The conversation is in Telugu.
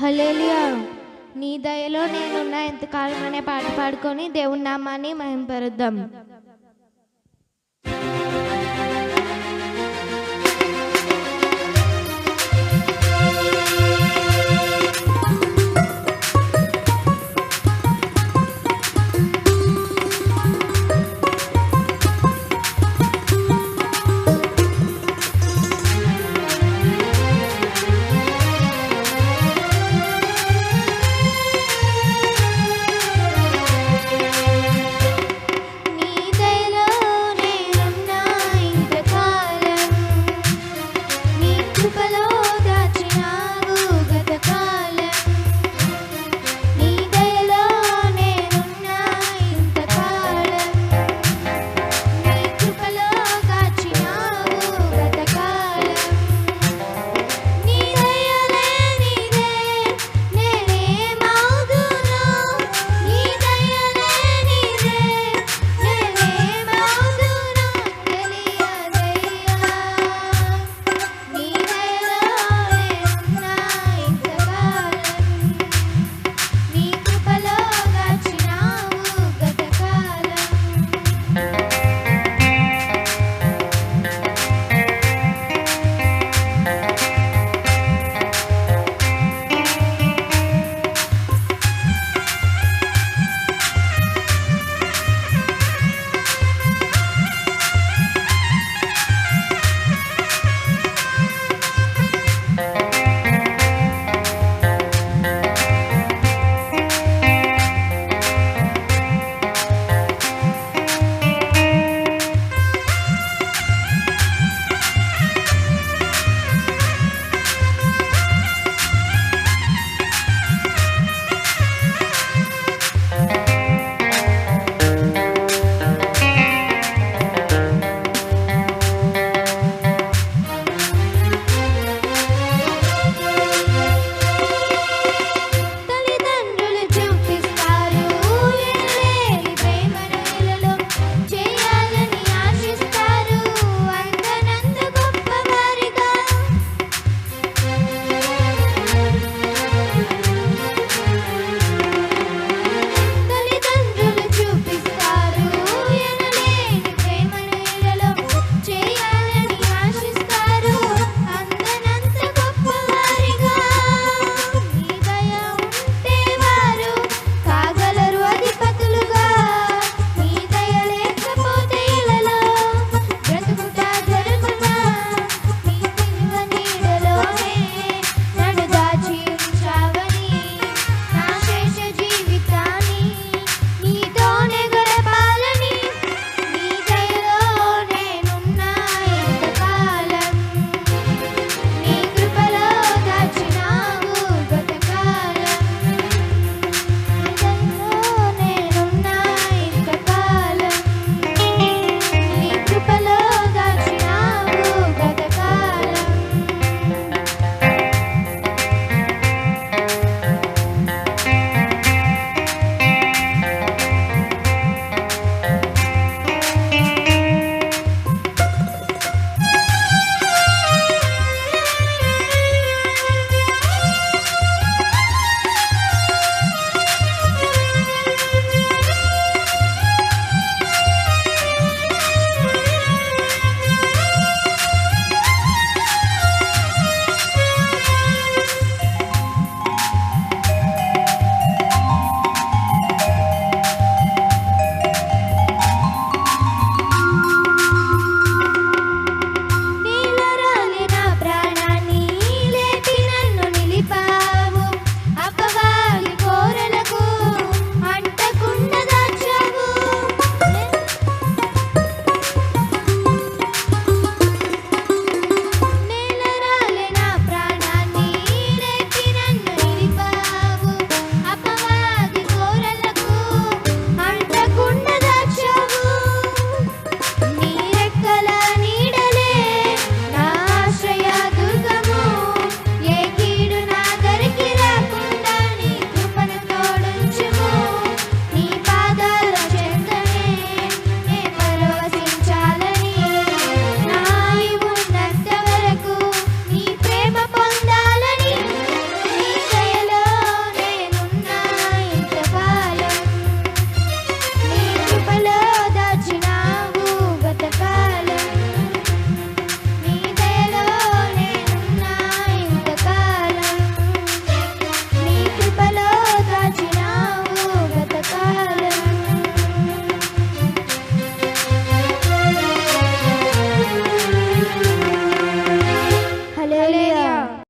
హలేలియా నీ దయలో నేనున్న ఎంతకాలం అనే పాట పాడుకొని దేవుని నామాన్ని మహింపరుద్దాం.